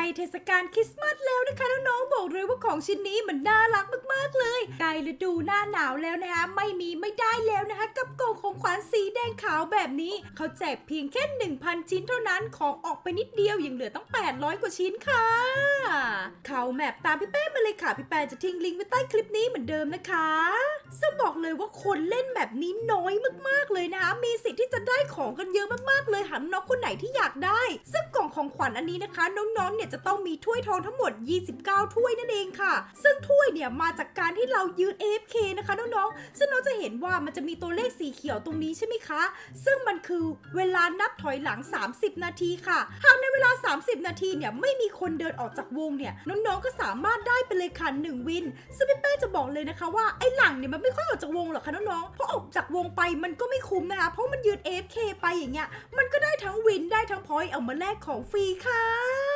ล้เทศกาลคริสต์มาสแล้วนะคะน้องๆบอกเลยว่าของชิ้นนี้มันน่ารักมากๆเลยใกล้ฤดูหน้าหนาวแล้วนะคะไม่มีไม่ได้แล้วนะคะ กับกล่องของขวัญสีแดงขาวแบบนี้ เขาแจกเพียงแค่ 1,000 ชิ้นเท่านั้นของออกไปนิดเดียวยังเหลือตั้ง 800 กว่าชิ้นค่ะ เขาแมปตามพี่แป้มาเลยค่ะพี่แป้จะทิ้งลิงก์ไว้ใต้คลิปนี้เหมือนเดิมนะคะซึ่งบอกเลยว่าคนเล่นแบบนี้น้อยมากๆเลยนะคะมี ของกันเยอะมากๆเลยหากน้องคนไหนที่อยากได้ ซึ่งกล่องของขวัญอันนี้นะคะ น้องๆ เนี่ยจะต้องมีถ้วยทองทั้งหมด 29 ถ้วยนั่นเองค่ะ ซึ่งถ้วยเนี่ยมาจากการที่เรายืน AFK นะคะน้องๆ ซึ่งน้องจะเห็นว่ามันจะมีตัวเลขสีเขียวตรงนี้ใช่ไหมคะ ซึ่งมันคือเวลานับถอยหลัง 30 นาทีค่ะ หากในเวลา 30 นาทีเนี่ยไม่มีคนเดินออกจากวงเนี่ยน้องๆ ก็สามารถได้ไปเลยค่ะ1วิน ซึ่งพี่เป้จะบอกเลยนะคะว่าไอ้หลังเนี่ยมันไม่ค่อยออกจากวงหรอกค่ะน้องๆ เพราะออกจากวงไปมันก็ไม่คุ้มนะคะ เพราะมันยืน AFK ไปอย่างเงี้ย มันก็ได้ทั้งวินได้ทั้งพอยต์เอามาแลกของฟรีค่ะ